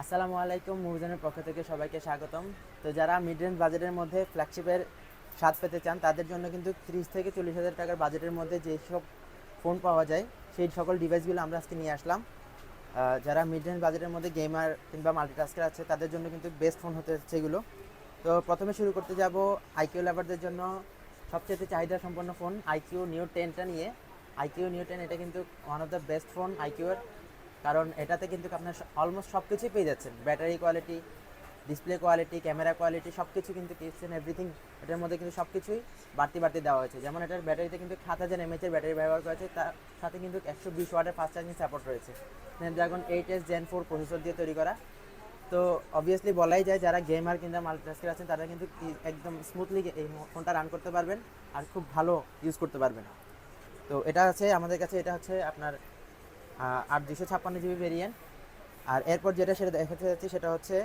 আসসালামু আলাইকুম মুভিজনের পক্ষ থেকে সবাইকে স্বাগতম। তো যারা মিড রেঞ্জ বাজেটের মধ্যে ফ্ল্যাগশিপের স্বাদ পেতে চান, তাদের জন্য কিন্তু ত্রিশ থেকে চল্লিশ হাজার টাকার বাজেটের মধ্যে যেসব ফোন পাওয়া যায়, সেই সকল ডিভাইসগুলো আমরা আজকে নিয়ে আসলাম। যারা মিড রেঞ্জ বাজেটের মধ্যে গেমার কিংবা মাল্টিটাস্কার আছে, তাদের জন্য কিন্তু বেস্ট ফোন হতে হচ্ছে এগুলো। তো প্রথমে শুরু করতে যাব আইকিউ লাভারদের জন্য। সবচেয়ে চাহিদা সম্পন্ন ফোন আইকিউ নিউ টেনটা নিয়ে। আইকিউ নিউ টেন এটা কিন্তু one of the best phone আইকিউর কারণ এটাতে কিন্তু আপনার অলমোস্ট সব কিছুই পেয়ে যাচ্ছেন। Battery quality display quality camera quality সব কিছু কিন্তু কিচেন এভরিথিং এটার মধ্যে কিন্তু সব কিছুই বাড়তি বাড়তি দেওয়া হয়েছে। যেমন এটার ব্যাটারিতে কিন্তু সাত হাজার এমএচের ব্যাটারি ব্যবহার করা হয়েছে, তার সাথে কিন্তু একশো বিশ ওয়াটের ফাস্ট চার্জিং সাপোর্ট রয়েছে। Snapdragon eight S Gen four processor দিয়ে তৈরি করা। তো অবভিয়াসলি বলাই যায়, যারা গেমার কিংবা মাল্টিটাস্কার আছেন, তারা কিন্তু একদম স্মুথলি এই ফোনটা রান করতে পারবেন আর খুব ভালো ইউজ করতে পারবেন। তো এটা আছে আমাদের কাছে, এটা হচ্ছে আপনার আট দুশো ছাপ্পান্ন জিবি ভেরিয়েন্ট আর এরপর যেটা সেটা দেখাতে যাচ্ছি সেটা হচ্ছে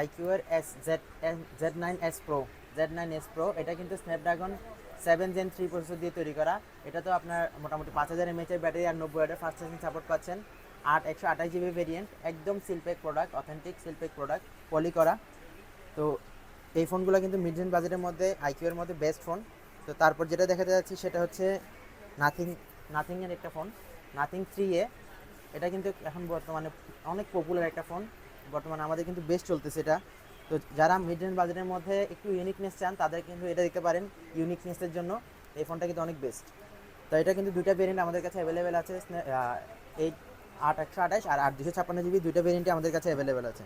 আইকিউয়ের S Z Z nine S pro Z nine S pro এটা কিন্তু Snapdragon seven Gen three processor দিয়ে তৈরি করা। এটা তো আপনার মোটামুটি পাঁচ হাজার এমএচের ব্যাটারি আর নব্বই হাজার ফার্স্ট চার্জিং সাপোর্ট পাচ্ছেন। আট একশো আঠাশ জিবি ভেরিয়েন্ট একদম seal pack product authentic seal pack product poly করা। তো এই ফোনগুলো কিন্তু মিড রেঞ্জ বাজেটের মধ্যে আইকিউয়ের মধ্যে বেস্ট ফোন তো তারপর যেটা দেখাতে যাচ্ছি সেটা হচ্ছে নাথিং নাথিংয়ের একটা ফোন নাথিং থ্রি এ। এটা কিন্তু এখন বর্তমানে অনেক পপুলার একটা ফোন বর্তমানে আমাদের কিন্তু বেস্ট চলতেছে এটা। তো যারা মিড রেঞ্জ বাজেটের মধ্যে একটু ইউনিকনেস চান, তাদের কিন্তু এটা দিতে পারেন ইউনিকনেসের জন্য। এই ফোনটা কিন্তু অনেক বেস্ট তো এটা কিন্তু দুইটা ভেরিয়েন্ট আমাদের কাছে অ্যাভেলেবেল আছে। এইট আট, একশো আঠাশ আর আট দুশো ছাপ্পান্ন জিবি দুইটা ভেরিয়েন্টই আমাদের কাছে অ্যাভেলেবেল আছে।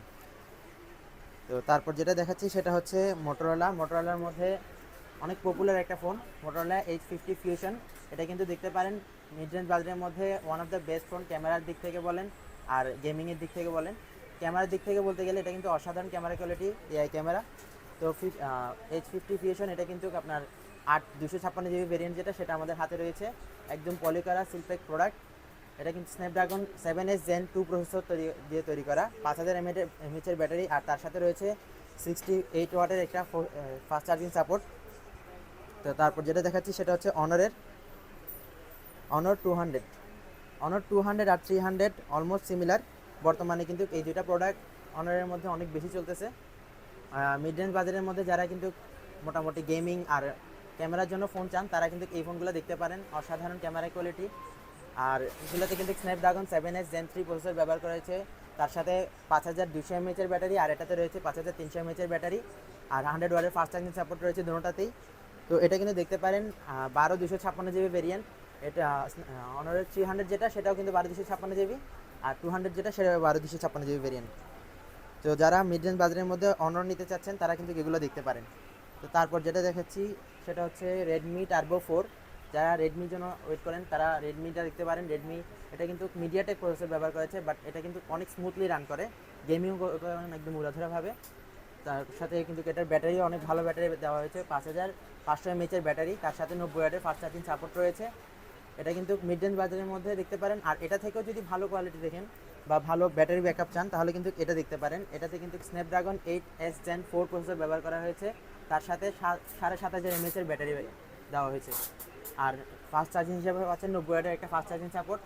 তো তারপর যেটা দেখাচ্ছি সেটা হচ্ছে মোটরোলা মোটরোলার মধ্যে অনেক পপুলার একটা phone Motorola Edge fifty Fusion এটা কিন্তু দেখতে পারেন মিড রেঞ্জ বাজারের মধ্যে one of the best phone ক্যামেরার দিক থেকে বলেন আর গেমিংয়ের দিক থেকে বলেন। ক্যামেরার দিক থেকে বলতে গেলে এটা কিন্তু অসাধারণ ক্যামেরা কোয়ালিটি এআই ক্যামেরা তো এইচ ফিফটি ফিউশন এটা কিন্তু আপনার আট, দুশো ছাপ্পান্ন জিবি ভেরিয়েন্ট যেটা, সেটা আমাদের হাতে রয়েছে। একদম পলিকরা সিলপেক প্রোডাক্ট এটা কিন্তু Snapdragon seven S Gen two processor তৈরি, দিয়ে তৈরি করা। পাঁচ হাজার এমএচের ব্যাটারি আর তার সাথে রয়েছে সিক্সটি এইট ওয়াটের একটা ফাস্ট চার্জিং সাপোর্ট তো তারপর যেটা দেখাচ্ছি সেটা হচ্ছে অনারের Honor two hundred Honor two hundred আর থ্রি হান্ড্রেড অলমোস্ট সিমিলার বর্তমানে কিন্তু এই দুইটা প্রোডাক্ট অনারের মধ্যে অনেক বেশি চলতেছে। মিড রেঞ্জ বাজারের মধ্যে যারা কিন্তু মোটামুটি গেমিং আর ক্যামেরার জন্য ফোন চান, তারা কিন্তু এই ফোনগুলো দেখতে পারেন। অসাধারণ ক্যামেরা কোয়ালিটি আর এগুলোতে কিন্তু Snapdragon seven S Gen three processor ব্যবহার করা হয়েছে। তার সাথে পাঁচ হাজার দুশো এমএচের ব্যাটারি, আর এটাতে রয়েছে পাঁচ হাজার তিনশো এমএচের ব্যাটারি। আর হান্ড্রেড ওয়ারের ফাস্ট চার্জিং সাপোর্ট রয়েছে দুটোটাতেই তো এটা কিন্তু দেখতে পারেন বারো দুশো ছাপ্পান্ন জিবি ভেরিয়েন্ট এটা অনারের থ্রি হান্ড্রেড যেটা, সেটাও কিন্তু বারো দুশো ছাপ্পান্ন জিবি। আর টু হান্ড্রেড যেটা সেটা বারো দুশো ছাপ্পান্ন জিবি ভেরিয়েন্ট তো যারা মিড রেঞ্জ বাজারের মধ্যে অনর নিতে চাচ্ছেন, তারা কিন্তু এগুলো দেখতে পারেন। তো তারপর যেটা দেখাচ্ছি, সেটা হচ্ছে রেডমি টার্বো ফোর যারা রেডমির জন্য ওয়েট করেন, তারা রেডমিটা দেখতে পারেন। রেডমি এটা কিন্তু মিডিয়াটেক প্রসেসর ব্যবহার করেছে বাট এটা কিন্তু অনেক স্মুথলি রান করে। করেন একদম উড়াধুরাভাবে তার সাথে কিন্তু এটার ব্যাটারি অনেক ভালো ব্যাটারি দেওয়া হয়েছে, পাঁচ হাজার পাঁচশো এমএচের ব্যাটারি, তার সাথে নব্বই ওয়াটের ফাস্ট চার্জিং সাপোর্ট রয়েছে। এটা কিন্তু মিড রেঞ্জ বাজারের মধ্যে দেখতে পারেন। আর এটা থেকেও যদি ভালো কোয়ালিটি দেখেন বা ভালো ব্যাটারি ব্যাকআপ চান, তাহলে কিন্তু এটা দেখতে পারেন। এটাতে কিন্তু Snapdragon eight S Gen four processor ব্যবহার করা হয়েছে। তার সাথে সাড়ে সাত হাজার এমএচের ব্যাটারি দেওয়া হয়েছে। আর ফাস্ট চার্জিং হিসেবে পাচ্ছেন নব্বই ওয়াটের একটা ফাস্ট চার্জিং সাপোর্ট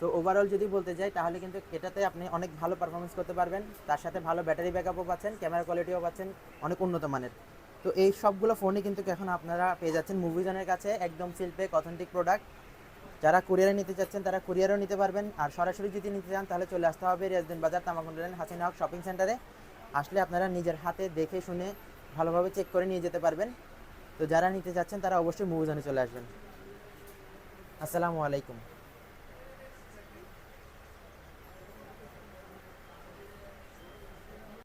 তো ওভারঅল যদি বলতে যাই, তাহলে কিন্তু এটাতে আপনি অনেক ভালো পারফরমেন্স করতে পারবেন। তার সাথে ভালো ব্যাটারি ব্যাকআপও পাচ্ছেন ক্যামেরা কোয়ালিটিও পাচ্ছেন, অনেক উন্নত মানের। তো এই সবগুলো ফোনই কিন্তু এখন আপনারা পেয়ে যাচ্ছেন মুভিজনের কাছে, একদম শিল্পে অথেন্টিক প্রোডাক্ট যারা কুরিয়ারে নিতে চাচ্ছেন, তারা কুরিয়ারও নিতে পারবেন। আর সরাসরি যদি নিতে চান, তাহলে চলে আসতে হবে রেসিডেন্ট বাজার তামাকুন্ড লেন, হাসিনা হক শপিং সেন্টারে আসলে আপনারা নিজের হাতে দেখে শুনে ভালোভাবে চেক করে নিয়ে যেতে পারবেন। তো যারা নিতে চাচ্ছেন, তারা অবশ্যই মুভিজনে চলে আসবেন। আসসালামু আলাইকুম।